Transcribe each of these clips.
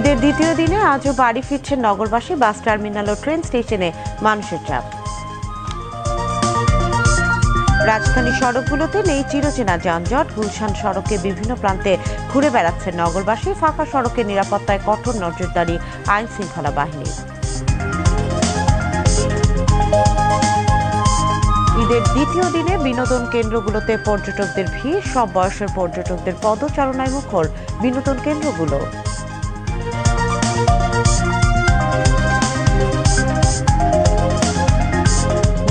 ঈদের দ্বিতীয় দিনে আজও বাড়ি ফিরছেন নগরবাসী। বাস টার্মিনাল ও ট্রেন স্টেশনে মানুষের চাপ। রাজধানী সড়কগুলোতে নেই চিরচেনা যানজট। গুলশান সড়কে বিভিন্ন প্রান্তে ঘুরে বেড়াচ্ছেন নগরবাসী। ফাঁকা সড়কের নিরাপত্তায় কঠোর নজরদারি আইন শৃঙ্খলা বাহিনীর। ঈদের দ্বিতীয় দিনে বিনোদন কেন্দ্রগুলোতে পর্যটকদের ভিড়। সব বয়সের পর্যটকদের পদচারণায় মুখর বিনোদন কেন্দ্রগুলো।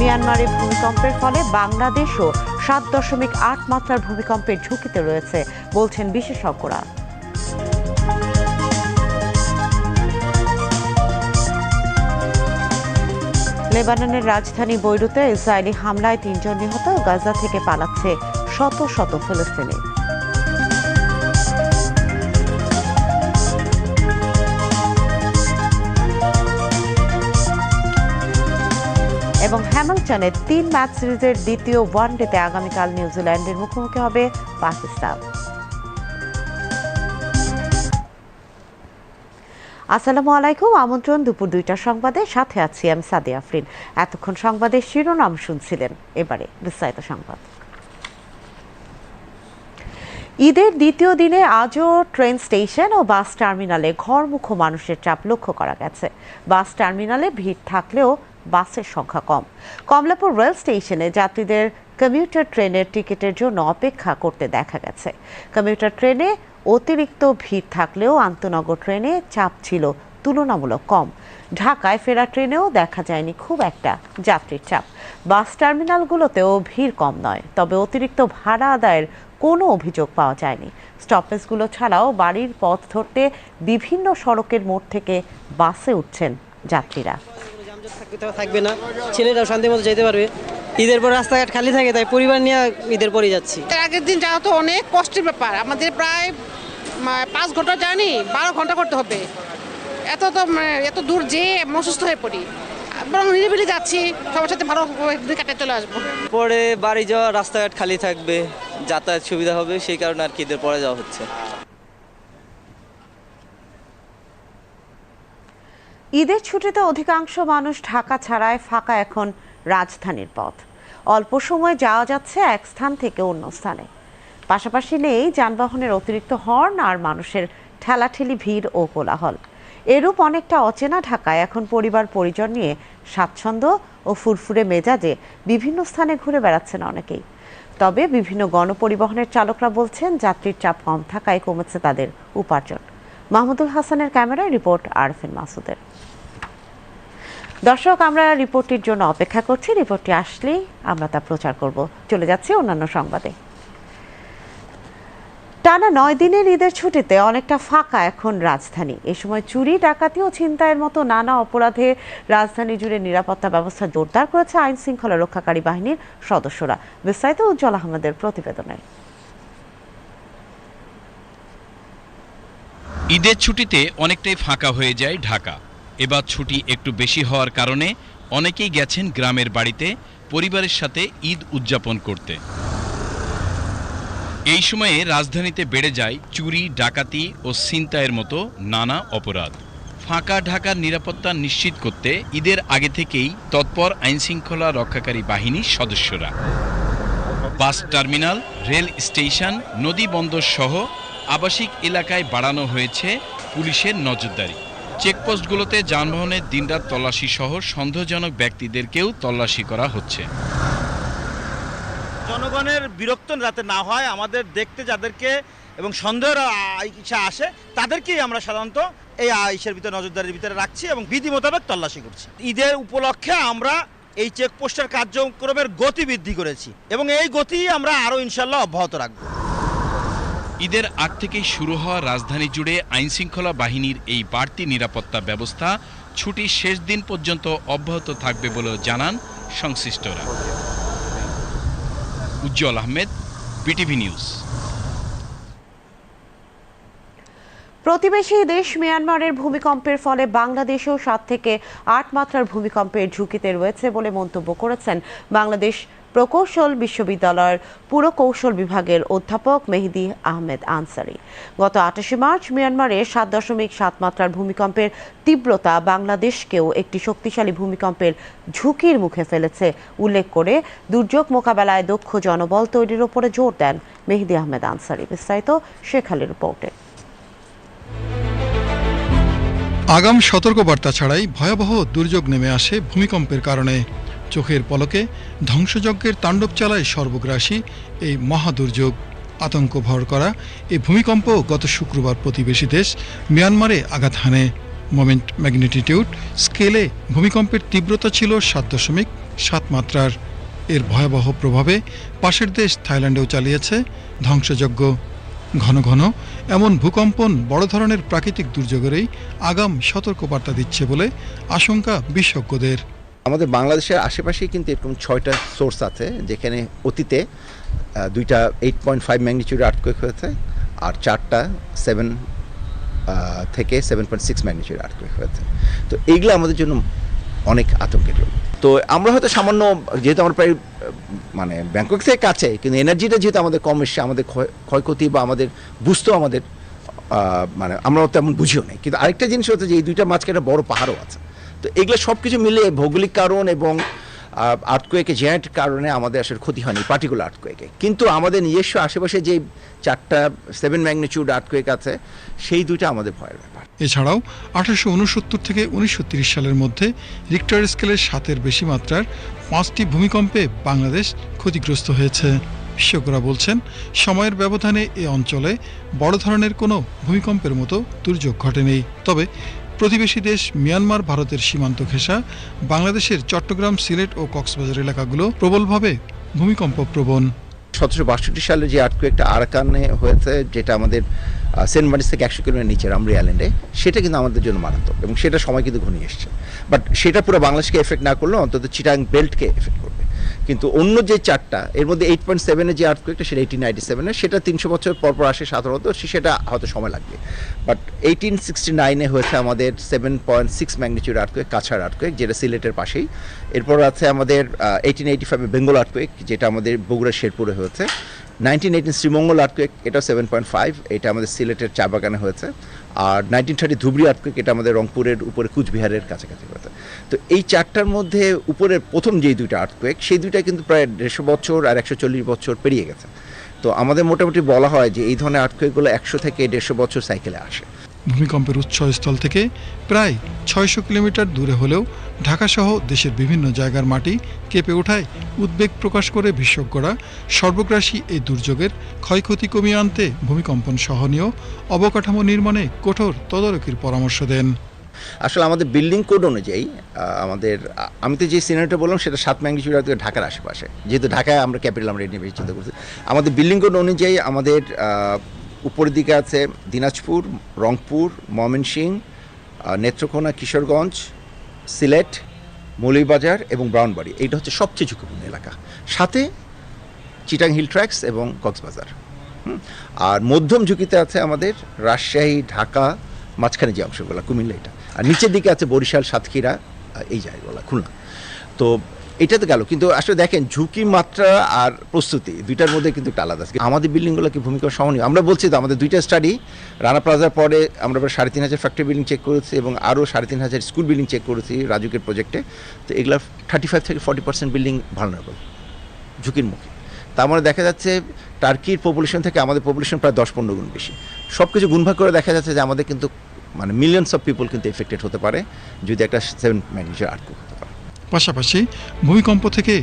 মিয়ানমারে ভূমিকম্পের ফলে বাংলাদেশও সাত দশমিক আট মাত্রার ভূমিকম্পের ঝুঁকিতে রয়েছে, বলছেন বিশেষজ্ঞরা। লেবাননের রাজধানী বৈরুতে ইসরায়েলি হামলায় তিনজন নিহত, গাজা থেকে পালাচ্ছে শত শত ফিলিস্তিনি। এবং হ্যামিল্টনে তিন ম্যাচ সিরিজের দ্বিতীয় ওয়ানডেতে আগামীকাল নিউজিল্যান্ডের মুখোমুখি হবে পাকিস্তান। আসসালামু আলাইকুম, আমন্ত্রণ দুপুর দুইটার সংবাদে। সাথে আছি আমি সাদি আফরিন। এতক্ষণ সংবাদের শিরোনাম শুনছিলেন। এবারে বিস্তারিত সংবাদ। ঈদের দ্বিতীয় দিনে আজও ট্রেন স্টেশন ও বাস টার্মিনালে ঘরমুখো মানুষের চাপ লক্ষ্য করা গেছে। বাস টার্মিনালে ভিড় থাকলেও বাসের সংখ্যা কম। কমলাপুর রেল স্টেশনে যাত্রীদের কমিউটার ট্রেনের টিকিটের জন্য অপেক্ষা করতে দেখা গেছে। কমিউটার ট্রেনে অতিরিক্ত ভিড় থাকলেও আন্তনগর ট্রেনে চাপ ছিল তুলনামূলক কম। ঢাকায় ফেরা ট্রেনেও দেখা যায়নি খুব একটা যাত্রীর চাপ। বাস টার্মিনালগুলোতেও ভিড় কম নয়, তবে অতিরিক্ত ভাড়া আদায়ের কোনো অভিযোগ পাওয়া যায়নি। স্টপেজগুলো ছাড়াও বাড়ির পথ ধরতে বিভিন্ন সড়কের মোড় থেকে বাসে উঠছেন যাত্রীরা। থাকবে থাকবে না। ছেলেরাও শান্তি মতো যেতে পারবে। ঈদের পর রাস্তাঘাট খালি থাকে তাই পরিবার নিয়ে ঈদের পরই যাচ্ছি। আগের দিন যাওয়া তো অনেক কষ্টের ব্যাপার। আমাদের প্রায় পাঁচ ঘণ্টা জানি বারো ঘণ্টা করতে হবে। এত তো মানে এত দূর যেয়ে অসুস্থ হয়ে পড়ি। বরং নিরিবিলি যাচ্ছি সবার সাথে ভালো কাটে চলে আসব। পরে বাড়ি যাওয়া রাস্তাঘাট খালি থাকবে যাতায়াত সুবিধা হবে সেই কারণে আর কি ঈদের পরে যাওয়া হচ্ছে। ঈদের ছুটিতে অধিকাংশ মানুষ ঢাকা ছাড়ায় ফাঁকা এখন রাজধানীর পথ। অল্প সময় যাওয়া যাচ্ছে এক স্থান থেকে অন্য স্থানে। পাশাপাশি নেই যানবাহনের অতিরিক্ত হর্ন আর মানুষের ঠেলাঠেলি ভিড় ও কোলাহল। এরূপ অনেকটা অচেনা ঢাকায় এখন পরিবার পরিজন নিয়ে স্বাচ্ছন্দ্য ও ফুরফুরে মেজাজে বিভিন্ন স্থানে ঘুরে বেড়াচ্ছেন অনেকেই। তবে বিভিন্ন গণপরিবহনের চালকরা বলছেন, যাত্রীর চাপ কম থাকায় কমেছে তাদের উপার্জন। মাহমুদুল হাসানের ক্যামেরায় রিপোর্ট আরফিন মাসুদের। দর্শক, আমরা রিপোর্টটির জন্য অপেক্ষা করছি। রিপোর্টটি আসলেই আমরা তা প্রচার করব। চলে যাচ্ছি অন্যান্য সংবাদে। টানা নয় দিনের ঈদের ছুটিতে অনেকটা ফাঁকা এখন রাজধানী। এ সময় চুরি, ডাকাতি ও ছিনতাইয়ের মতো নানা অপরাধে রাজধানী জুড়ে নিরাপত্তা ব্যবস্থা জোরদার করেছে আইন শৃঙ্খলা রক্ষাকারী বাহিনীর সদস্যরা। বিস্তারিত উজ্জ্বল আহমেদের প্রতিবেদনে। ঈদের ছুটিতে অনেকটাই ফাঁকা হয়ে যায় ঢাকা। এবার ছুটি একটু বেশি হওয়ার কারণে অনেকেই গেছেন গ্রামের বাড়িতে পরিবারের সাথে ঈদ উদযাপন করতে। এই সময়ে রাজধানীতে বেড়ে যায় চুরি, ডাকাতি ও ছিনতাইয়ের মতো নানা অপরাধ। ফাঁকা ঢাকার নিরাপত্তা নিশ্চিত করতে ঈদের আগে থেকেই তৎপর আইনশৃঙ্খলা রক্ষাকারী বাহিনীর সদস্যরা। বাস টার্মিনাল, রেল স্টেশন, নদী বন্দর সহ আবাসিক এলাকায় বাড়ানো হয়েছে পুলিশের নজরদারি। চেকপোস্টগুলোতে যানবাহনের দিনরাত তল্লাশি সহ সন্দেহজনক ব্যক্তিদেরকেও তল্লাশি করা হচ্ছে। জনগণের বিরক্ত যাতে না হয়, আমাদের দেখতে যাদেরকে এবং সন্দেহের ইচ্ছা আসে, তাদেরকেই আমরা সাধারণত এই ইসের ভিতরে নজরদারির ভিতরে রাখছি এবং বিধি মোতাবেক তল্লাশি করছি। ঈদের উপলক্ষে আমরা এই চেকপোস্টের কার্যক্রমের গতি বৃদ্ধি করেছি এবং এই গতি আমরা আরও ইনশাল্লাহ অব্যাহত রাখব। ঈদের আগ থেকেই শুরু হওয়া রাজধানী জুড়ে আইনশৃঙ্খলা বাহিনীর এই বাড়তি নিরাপত্তা ব্যবস্থা ছুটির শেষ দিন পর্যন্ত অব্যাহত থাকবে বলেও জানান সংশ্লিষ্টরা। Ujjwal Ahmed, BTV news. প্রতিবেশী দেশ মিয়ানমারের ভূমিকম্পের ফলে বাংলাদেশেও সাত থেকে আট মাত্রার ভূমিকম্পের ঝুঁকিতে রয়েছে বলে মন্তব্য করেছেন বাংলাদেশ প্রকৌশল বিশ্ববিদ্যালয়ের পুরকৌশল বিভাগের অধ্যাপক মেহেদি আহমেদ আনসারি। গত আঠাশে মার্চ মিয়ানমারে সাত দশমিক সাত মাত্রার ভূমিকম্পের তীব্রতা বাংলাদেশকেও একটি শক্তিশালী ভূমিকম্পের ঝুঁকির মুখে ফেলেছে, উল্লেখ করে দুর্যোগ মোকাবেলায় দক্ষ জনবল তৈরির ওপরে জোর দেন মেহেদি আহমেদ আনসারি। বিস্তারিত শেখ আলীর রিপোর্টে। আগাম সতর্কবার্তা ছাড়াই ভয়াবহ দুর্যোগ নেমে আসে ভূমিকম্পের কারণে। চোখের পলকে ধ্বংসযজ্ঞের তাণ্ডব চালায় সর্বগ্রাসী এই মহাদুর্যোগ। আতঙ্ক ভর করা এই ভূমিকম্প গত শুক্রবার প্রতিবেশী দেশ মিয়ানমারে আঘাত হানে। মোমেন্ট ম্যাগনিটিউড স্কেলে ভূমিকম্পের তীব্রতা ছিল সাত দশমিক সাত মাত্রার। এর ভয়াবহ প্রভাবে পাশের দেশ থাইল্যান্ডেও চালিয়েছে ধ্বংসযজ্ঞ। ঘন ঘন এমন ভূকম্পন বড় ধরনের প্রাকৃতিক দুর্যোগেরই আগাম সতর্কবার্তা দিচ্ছে বলে আশঙ্কা বিশেষজ্ঞদের। আমাদের বাংলাদেশের আশেপাশেই কিন্তু এরকম ছয়টা সোর্স আছে, যেখানে অতীতে দুইটা eight point five magnitude earthquake হয়েছে আর চারটা সেভেন থেকে seven point six magnitude earthquake হয়েছে। তো এইগুলো আমাদের জন্য অনেক আতঙ্কের জন্য। তো আমরা হয়তো সামান্য, যেহেতু আমরা প্রায় মানে ব্যাংকক থেকে কাছে, কিন্তু এনার্জিটা যেহেতু আমাদের কম এসছে, আমাদের ক্ষয়- ক্ষয়ক্ষতি বা আমাদের বুঝতেও আমাদের মানে আমরা তেমন বুঝিও নেই। কিন্তু আরেকটা জিনিস হচ্ছে যে এই দুইটা মাঝখানে বড় পাহাড়ও আছে। তো এগুলো সব কিছু মিলে ভৌগোলিক কারণ এবং আর্থকোয়েকে জেন্ট কারণে আমাদের আসলে ক্ষতি হয়নি পার্টিকুলার আর্থকোয়েকে কিন্তু আমাদের নিজস্ব আশেপাশে যে চারটা সেভেন ম্যাগনিচিউড আর্থকোয়েক আছে, সেই দুইটা আমাদের ভয়ের ব্যাপার। এছাড়াও, আঠারোশো উনসত্তর থেকে উনিশশো সালের মধ্যে রিক্টার স্কেলের সাতের বেশি মাত্রার পাঁচটি ভূমিকম্পে বাংলাদেশ ক্ষতিগ্রস্ত হয়েছে। বিশেষজ্ঞরা বলছেন, সময়ের ব্যবধানে এ অঞ্চলে বড় ধরনের কোনো ভূমিকম্পের মতো দুর্যোগ ঘটেনি। তবে প্রতিবেশী দেশ মিয়ানমার, ভারতের সীমান্ত ঘেঁষা, বাংলাদেশের চট্টগ্রাম, সিলেট ও কক্সবাজার এলাকাগুলো প্রবলভাবে ভূমিকম্প প্রবণ। সতেরোশো বাষট্টি সালে যে আর্থকোয়েকটা আরাকানে হয়েছে, যেটা আমাদের সেন্ট মার্টিস থেকে একশো কিলোমিটার নিচে রামরি আইল্যান্ডে সেটা কিন্তু আমাদের জন্য মারাত্মক এবং সেটা সময় কিন্তু ঘনিয়ে এসছে। বাট সেটা পুরো বাংলাদেশকে এফেক্ট না করলেও অন্তত চিটাং বেল্টকে এফেক্ট করবে। কিন্তু অন্য যে চারটা, এর মধ্যে এইট পয়েন্ট সেভেনের যে আর্থকোয়েকটা সেটা এইটিন নাইনটি সেভেনের সেটা তিনশো বছর পরপর পর আসে সাধারণত সেটা হয়তো সময় লাগবে। বাট এইটিন সিক্সটি নাইনে হয়েছে আমাদের seven point six magnitude earthquake Cachar earthquake যেটা সিলেটের পাশেই। এরপর আছে আমাদের এইটিন এইটি ফাইভে বেঙ্গল আর্থকুয়েক যেটা আমাদের বগুড়া শেরপুরে হয়েছে। নাইনটিন এইটিন শ্রীমঙ্গল আর্থকোয়েক এটা সেভেন পয়েন্ট ফাইভ এটা আমাদের সিলেটের চা বাগানে হয়েছে। আর নাইনটিন থার্টি ধুবড়ি আর্থকোয়েক এটা আমাদের রংপুরের উপরে কুচবিহারের কাছাকাছি হয়েছে। তো এই চারটার মধ্যে উপরের প্রথম যেই দুইটা আর্থকোয়েক সেই দুইটা কিন্তু প্রায় দেড়শো বছর আর একশো চল্লিশ বছর পেরিয়ে গেছে। তো আমাদের মোটামুটি বলা হয় যে এই ধরনের আর্থকোয়েকগুলো একশো থেকে দেড়শো বছর সাইকেলে আসে। ভূমিকম্পের উৎসস্থল থেকে প্রায় ছয়শো কিলোমিটার দূরে হলেও ঢাকাসহ দেশের বিভিন্ন জায়গার মাটি কেঁপে ওঠায় উদ্বেগ প্রকাশ করে বিশেষজ্ঞরা সর্বগ্রাসী এই দুর্যোগের ক্ষয়ক্ষতি কমিয়ে আনতে ভূমিকম্পন সহনীয় অবকাঠামো নির্মাণে কঠোর তদারকির পরামর্শ দেন। আসলে আমাদের বিল্ডিং কোড অনুযায়ী আমাদের আমি তো যে সিনেমাটা বললাম, সেটা সাত ম্যাগনিচিউড হয়তো ঢাকার আশেপাশে। যেহেতু ঢাকায় আমরা ক্যাপিটাল আমরা নিয়ে চিন্তা করছি। আমাদের বিল্ডিং কোড অনুযায়ী আমাদের উপরের দিকে আছে দিনাজপুর, রংপুর ময়মনসিং নেত্রকোনা, কিশোরগঞ্জ, সিলেট, মৌলভীবাজার এবং ব্রাউনবাড়ি এইটা হচ্ছে সবচেয়ে ঝুঁকিপূর্ণ এলাকা। সাথে চিটাং হিল ট্র্যাক্স এবং কক্সবাজার। আর মধ্যম ঝুঁকিতে আছে আমাদের রাজশাহী, ঢাকা, মাঝখানে যে অংশগুলো, কুমিল্লা এটা। আর নিচের দিকে আছে বরিশাল, সাতক্ষীরা এই জায়গাগুলো, খুলনা। তো এটা তো গেল। কিন্তু আসলে দেখেন ঝুঁকি মাত্রা আর প্রস্তুতি দুইটার মধ্যে কিন্তু একটা আলাদা। আমাদের বিল্ডিংগুলো কি ভূমিকা সহনীয়। আমরা বলছি তো, আমাদের দুইটা স্টাডি রানা প্লাজার পরে আমরা প্রায় সাড়ে তিন হাজার ফ্যাক্টরি বিল্ডিং চেক করেছি এবং আরও সাড়ে তিন হাজার স্কুল বিল্ডিং চেক করেছি রাজুকের প্রজেক্টে তো এগুলো থার্টি ফাইভ থেকে ফর্টি পার্সেন্ট বিল্ডিং ভালনারেবল ঝুঁকির মুখে। তার মানে দেখা যাচ্ছে টার্কির পপুলেশন থেকে আমাদের পপুলেশন প্রায় দশ পনেরো গুণ বেশি। সব কিছু গুণভাগ করে দেখা যাচ্ছে যে আমাদের কিন্তু মানে মিলিয়নস অফ পিপল কিন্তু এফেক্টেড হতে পারে যদি একটা সেভেন হতে পারে পাশাপাশি ভূমিকম্প থেকে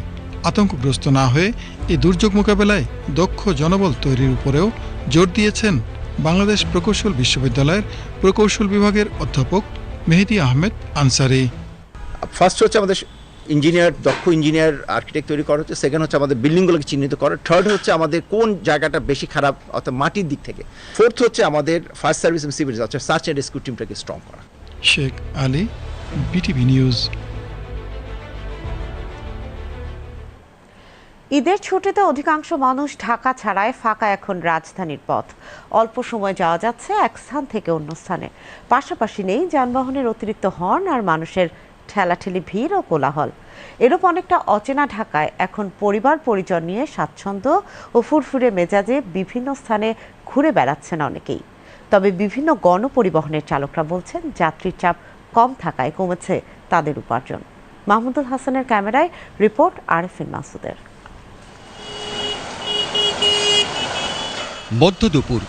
আতঙ্কগ্রস্ত না হয়ে এই দুর্যোগ মোকাবেলায় দক্ষ জনবল তৈরির উপরেও জোর দিয়েছেন বাংলাদেশ প্রকৌশল বিশ্ববিদ্যালয়ের প্রকৌশল বিভাগের অধ্যাপক মেহেদি আহমেদ আনসারি। ফার্স্ট হচ্ছে আমাদের ইঞ্জিনিয়ার দক্ষ ইঞ্জিনিয়ার আর্কিটেক্ট তৈরি করা হচ্ছে। সেকেন্ড হচ্ছে আমাদের বিল্ডিংগুলোকে চিহ্নিত করা। থার্ড হচ্ছে আমাদের কোন জায়গাটা বেশি খারাপ অর্থাৎ মাটির দিক থেকে। ফোর্থ হচ্ছে আমাদের ফায়ার সার্ভিস এবং সিভিল অর্থাৎ সার্চ অ্যান্ড রেস্কিউ টিমটাকে স্ট্রং করা। শেখ আলী বিটিভি নিউজ ঈদের ছুটিতে অধিকাংশ মানুষ ঢাকা ছাড়ায় ফাঁকা এখন রাজধানীর পথ। অল্প সময় যাওয়া যাচ্ছে এক স্থান থেকে অন্য স্থানে। পাশাপাশি নেই যানবাহনের অতিরিক্ত হর্ন আর মানুষের ঠেলাঠেলি ভিড় ও কোলাহল। এরূপ অনেকটা অচেনা ঢাকায় এখন পরিবার পরিজন নিয়ে স্বাচ্ছন্দ্য ও ফুরফুরে মেজাজে বিভিন্ন স্থানে ঘুরে বেড়াচ্ছেন অনেকেই। তবে বিভিন্ন গণপরিবহনের চালকরা বলছেন, যাত্রীর চাপ কম থাকায় কমেছে তাদের উপার্জন। মাহমুদুল হাসানের ক্যামেরায় রিপোর্ট আরেফিন মাসুদের। মধ্য দুপুর।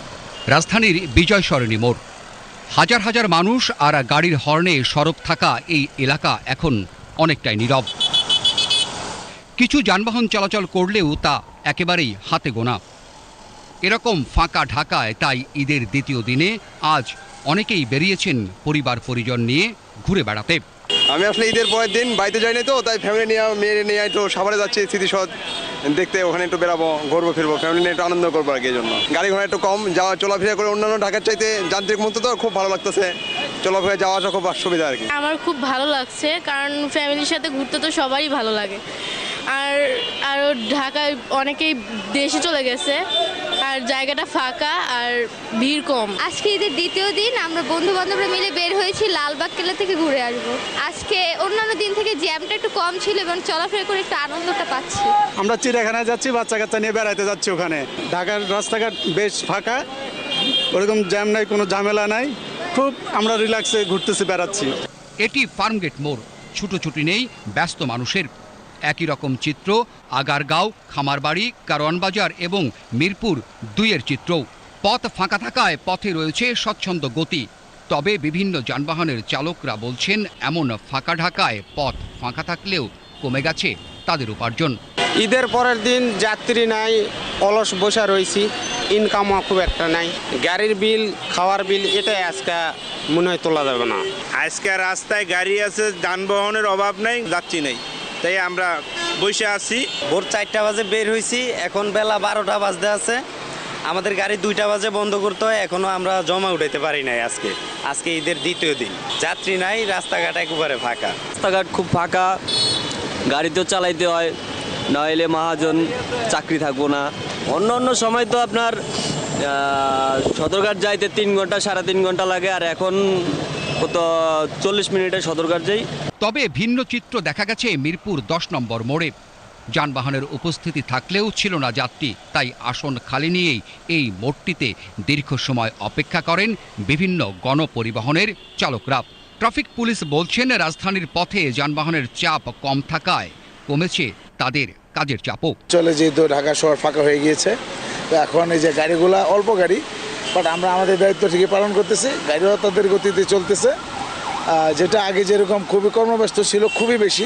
রাজধানীর বিজয় সরণী মোড়। হাজার হাজার মানুষ আর গাড়ির হর্নে সরব থাকা এই এলাকা এখন অনেকটাই নীরব। কিছু যানবাহন চলাচল করলেও তা একেবারেই হাতে গোনা। এরকম ফাঁকা ঢাকায় তাই ঈদের দ্বিতীয় দিনে আজ অনেকেই বেরিয়েছেন পরিবার পরিজন নিয়ে ঘুরে বেড়াতে। আমি আসলে ঈদের পরের দিন বাড়িতে যাইনি তো, তাই ফ্যামিলি নিয়ে মেয়ে নিয়ে একটু সাভারে যাচ্ছি স্মৃতিসদ দেখতে, ওখানে একটু বেরাবো ঘুরবো, ফিরবো ফ্যামিলি নিয়ে একটু আনন্দ করব আর কি জন্য। গাড়ি ঘোড়া একটু কম, যাওয়া, চলাফেরা করে অন্যান্য ঢাকার চাইতে যান্ত্রিক মতো তো খুব ভালো লাগতেছে। চলাফেরা, যাওয়া আসা খুব অসুবিধা আর কি। আমার খুব ভালো লাগছে, কারণ ফ্যামিলির সাথে ঘুরতে তো সবারই ভালো লাগে। আর আর ঢাকায় অনেকেই দেশে চলে গেছে আর জায়গাটা ফাঁকা আর ভিড় কম। আজকে ঈদের দ্বিতীয় দিন আমরা বন্ধু বান্ধবরা মিলে বের হয়েছি লালবাগ কেল্লা থেকে ঘুরে আসব। আজকে অন্যান্য দিন থেকে জ্যামটা একটু কম ছিল এবং চলাফেরা করে একটু আনন্দটা পাচ্ছি। আমরা চিড়িয়াখানায় যাচ্ছি বাচ্চা কাচ্চা নিয়ে বেড়াতে যাচ্ছি ওখানে। ঢাকার রাস্তাঘাট বেশ ফাঁকা ওরকম জ্যাম নাই কোনো ঝামেলা নাই। খুব আমরা রিল্যাক্সে ঘুরতেছি বেড়াচ্ছি। এটি ফার্মগেট মোড়। ছুটোছুটি নেই ব্যস্ত মানুষের একই রকম চিত্র আগারগাঁও খামারবাড়ি কারওয়ানবাজার এবং মিরপুর দুইয়ের চিত্রও। পথ ফাঁকা থাকায় পথে রয়েছে স্বচ্ছন্দ গতি। তবে বিভিন্ন যানবাহনের চালকরা বলছেন এমন ফাঁকা ঢাকায় পথ ফাঁকা থাকলেও কমে গেছে তাদের উপার্জন। ঈদের পরের দিন যাত্রী নাই অলস বসা রয়েছি ইনকামও খুব একটা নাই। গাড়ির বিল খাওয়ার বিল এটাই আজকে মনে হয় তোলা যাবে না। আজকে রাস্তায় গাড়ি আছে যানবাহনের অভাব নাই যাচ্ছি নেই। তাই আমরা বসে আছি। ভোর চারটা বাজে বের হয়েছি এখন বেলা বারোটা বাজতে আছে। আমাদের গাড়ি দুইটা বাজে বন্ধ করতে হয় এখনও আমরা জমা উঠাইতে পারি নাই আজকে। আজকে ঈদের দ্বিতীয় দিন। যাত্রী নাই রাস্তাঘাট একেবারে ফাঁকা। রাস্তাঘাট খুব ফাঁকা গাড়িতেও চালাইতে হয় নইলে মহাজন চাকরি থাকব না। অন্য অন্য সময় তো আপনার সদরঘাট যাইতে তিন ঘণ্টা সাড়ে তিন ঘণ্টা লাগে আর এখন কত চল্লিশ মিনিটে সদরঘাট যাই। তবে ভিন্ন চিত্র দেখা গেছে মিরপুর দশ নম্বর মোড়ে। যানবাহনের উপস্থিতি থাকলেও ছিল না যাত্রী, তাই আসন খালি নিয়েই এই মোড়টিতে দীর্ঘ সময় অপেক্ষা করেন বিভিন্ন গণপরিবহনের চালকরা। ট্রাফিক পুলিশ বলছেন, রাজধানীর পথে যানবাহনের চাপ কম থাকায় কমেছে তাদের কাজের চাপও। চলে যেহেতু ঢাকা শহর ফাঁকা হয়ে গিয়েছে এখন এই যে গাড়িগুলা অল্প গাড়ি বাট আমরা আমাদের দায়িত্ব ঠিকই পালন করতেছি। গাড়িও তাদের গতিতে চলতেছে। যেটা আগে যেরকম খুবই কর্মব্যস্ত ছিল খুবই বেশি।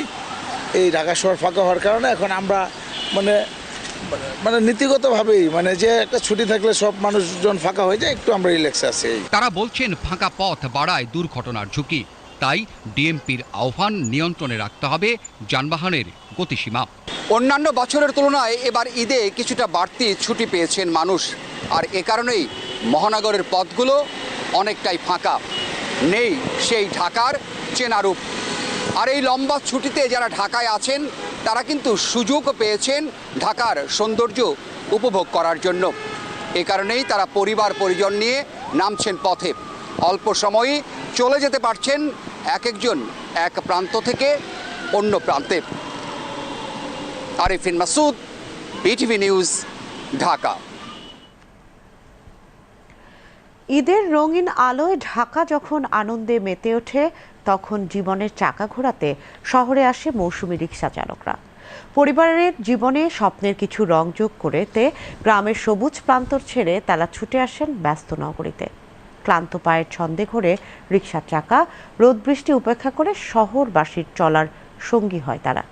এই ঢাকা শহর ফাঁকা হওয়ার কারণে এখন আমরা মানে মানে নীতিগতভাবেই মানে যে একটা ছুটি থাকলে সব মানুষজন ফাঁকা হয়ে যায় একটু আমরা রিল্যাক্সে আছি। তারা বলছেন ফাঁকা পথ বাড়ায় দুর্ঘটনার ঝুঁকি। তাই ডিএমপির আহ্বান নিয়ন্ত্রণে রাখতে হবে যানবাহনের গতিসীমা। অন্যান্য বছরের তুলনায় এবার ঈদে কিছুটা বাড়তি ছুটি পেয়েছেন মানুষ। আর এ কারণেই মহানগরের পথগুলো অনেকটাই ফাঁকা। নেই সেই ঢাকার চেনারূপ। আর এই লম্বা ছুটিতে যারা ঢাকায় আছেন, তারা কিন্তু সুযোগ পেয়েছেন ঢাকার সৌন্দর্য উপভোগ করার জন্য। এ কারণেই তারা পরিবার পরিজন নিয়ে নামছেন পথে। অল্প সময়ে চলে যেতে পারছেন এক একজন এক প্রান্ত থেকে অন্য প্রান্তে। Arifin Masud, BTV news, Dhaka. ঈদের রঙিন আলোয় ঢাকা যখন আনন্দে মেতে ওঠে, তখন জীবনের চাকা ঘোরাতে শহরে আসে মৌসুমি রিক্সা চালকরা। পরিবারের জীবনে স্বপ্নের কিছু রং যোগ করেতে গ্রামের সবুজ প্রান্তর ছেড়ে তারা ছুটে আসেন ব্যস্ত নগরীতে। ক্লান্ত পায়ের ছন্দে ঘোরে রিক্সার চাকা, রোদ বৃষ্টি উপেক্ষা করে শহরবাসীর চলার সঙ্গী হয় তারা।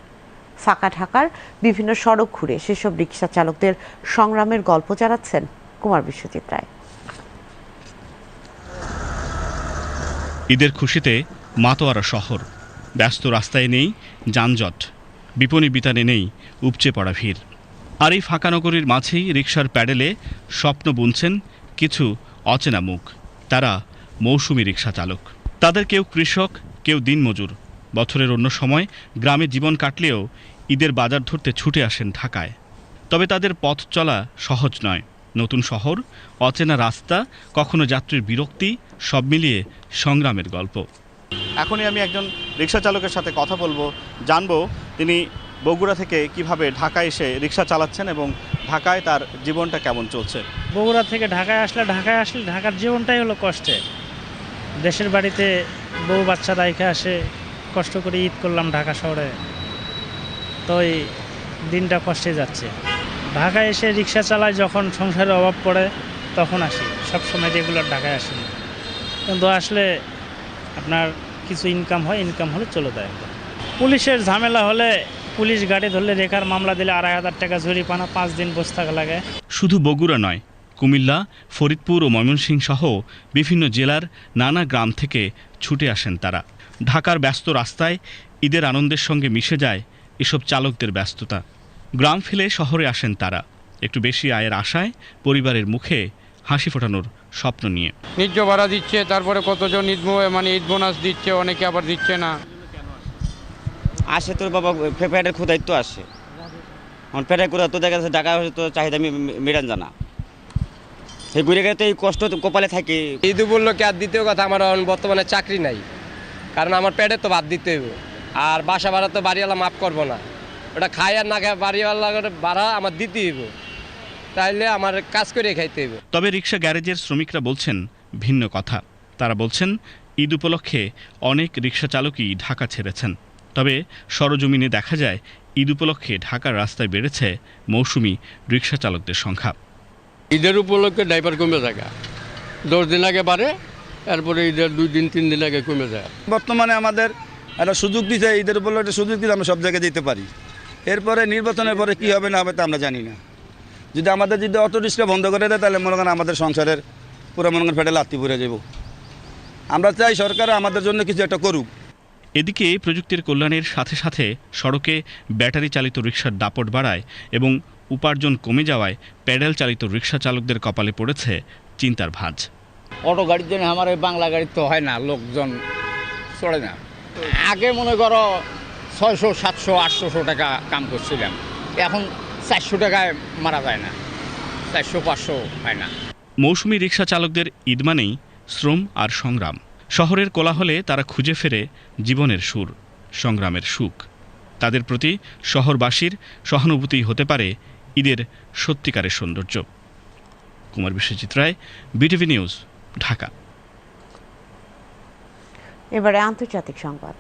ফাঁকা ঢাকার বিভিন্ন সড়ক ঘুরে সেসব রিক্সা চালকদের সংগ্রামের গল্প জানাচ্ছেন কুমার বিশ্বজিৎ রায়। ঈদের খুশিতে মাতোয়ারা শহর। ব্যস্ত রাস্তায় নেই, যানজট। বিপণী বিতানে নেই, উপচে পড়া ভিড়। আর এই ফাঁকা নগরীর মাঝেই রিকশার প্যাডেলে স্বপ্ন বুনছেন কিছু অচেনা মুখ। তারা মৌসুমি রিক্সা চালক। তাদের কেউ কৃষক, কেউ দিনমজুর। বছরের অন্য সময় গ্রামে জীবন কাটলেও ঈদের বাজার ধরতে ছুটে আসেন ঢাকায়। তবে তাদের পথ চলা সহজ নয়। নতুন শহর অচেনা রাস্তা কখনো যাত্রীর বিরক্তি সব মিলিয়ে সংগ্রামের গল্প। এখনই আমি একজন রিক্সা চালকের সাথে কথা বলব জানব তিনি বগুড়া থেকে কীভাবে ঢাকায় এসে রিক্সা চালাচ্ছেন এবং ঢাকায় তার জীবনটা কেমন চলছে? বগুড়া থেকে ঢাকায় আসলে ঢাকায় আসলে ঢাকার জীবনটাই হলো কষ্টে। দেশের বাড়িতে বউ বাচ্চা রাইখে আসে কষ্ট করে ঈদ করলাম ঢাকা শহরে। তো এই দিনটা কষ্টে যাচ্ছে। ঢাকায় এসে রিক্সা চালায় যখন সংসারের অভাব পড়ে, তখন আসি। সব সময় রেগুলার ঢাকায় আসি। না কিন্তু আসলে আপনার কিছু ইনকাম হয় ইনকাম হলে চলে যায় পুলিশের ঝামেলা হলে পুলিশ গাড়ি ধরলে রেখার মামলা দিলে আড়াই হাজার টাকা জরিপানা পাঁচ দিন বসে থাকা লাগে। শুধু বগুড়া নয়, কুমিল্লা, ফরিদপুর ও ময়মনসিংহ সহ বিভিন্ন জেলার নানা গ্রাম থেকে ছুটে আসেন তারা। ঢাকার ব্যস্ত রাস্তায় ঈদের আনন্দের সঙ্গে মিশে যায় এসব চালকদের ব্যস্ততা। গ্রাম ফেলে শহরে আসেন তারা। একটু বেশি আয়ের আশায় পরিবারের মুখে হাসি ফোটানোর স্বপ্ন নিয়ে। ন্যায্য ভাড়া দিচ্ছে তারপরে কতজন ঈদ মানে ঈদ বোনাস দিচ্ছে অনেকে আবার দিচ্ছে না। আসে তোর বাবা পেটের ক্ষুদাই তো আসে। এখন পেটের ক্ষুদা তো দেখা যাচ্ছে টাকা তো চাহিদা মি- মি- মেটান জানা। সেই ঘুরে গেলে তো এই কষ্ট কপালে থাকে। ঈদ উপলক্ষে আর দ্বিতীয় কথা আমার এখন বর্তমানে চাকরি নাই। কারণ আমার পেটে তো ভাত দিতে হইব। আর বাসা ভাড়া তো বাড়িওয়ালা মাফ করব না। ওটা খায় আর না খাই বাড়িওয়ালা ভাড়া আমার দিতে হইব। তাইলে আমার কাজ করে খাইতে হইব। তবে রিক্সা গ্যারেজের শ্রমিকরা বলছেন ভিন্ন কথা। তারা বলছেন ঈদ উপলক্ষে অনেক রিক্সা চালকই ঢাকা ছেড়েছেন। তবে সরজমিনে দেখা যায় ঈদ উপলক্ষে ঢাকার রাস্তায় বেড়েছে মৌসুমি রিক্সা চালকদের সংখ্যা। ঈদের উপলক্ষে ড্রাইভার কমে থাকে। দশ দিন আগে বাড়ে তারপরে ঈদের দুই দিন তিন দিন আগে কমে যায়। বর্তমানে আমাদের একটা সুযোগ দিতে ঈদের উপলক্ষে সুযোগ দিতে আমরা সব জায়গায় যেতে পারি। এরপরে নির্বাচনের পরে কি হবে না হবে তা আমরা জানি না। যদি আমাদের যদি অটো রিক্সা বন্ধ করে দেয় তাহলে মনে করেন আমাদের সংসারের পুরো মনে করেন ফেটে লাত্তি পড়ে যাব। আমরা চাই সরকার আমাদের জন্য কিছু একটা করুক। এদিকে প্রযুক্তির কল্যাণের সাথে সাথে সড়কে ব্যাটারি চালিত রিক্সার দাপট বাড়ায় এবং উপার্জন কমে যাওয়ায় প্যাডেল চালিত রিক্সা চালকদের কপালে পড়েছে চিন্তার ভাঁজ। অটো গাড়ির জন্য আমার এই বাংলা গাড়ির তো হয় না লোকজন চড়ে না। আগে মনে করো ছয়শো সাতশো আটশোশো টাকা কাম করছিলাম। এখন চারশো টাকায় মারা যায় না। চারশো পাঁচশো হয় না। মৌসুমি রিক্সা চালকদের ঈদ মানেই শ্রম আর সংগ্রাম। শহরের কোলাহলে তারা খুঁজে ফেরে জীবনের সুর সংগ্রামের সুখ। তাদের প্রতি শহরবাসীর সহানুভূতি হতে পারে ঈদের সত্যিকারের সৌন্দর্য। Kumar Biswajit Roy BTV news Dhaka. এবারে আন্তর্জাতিক সংবাদ।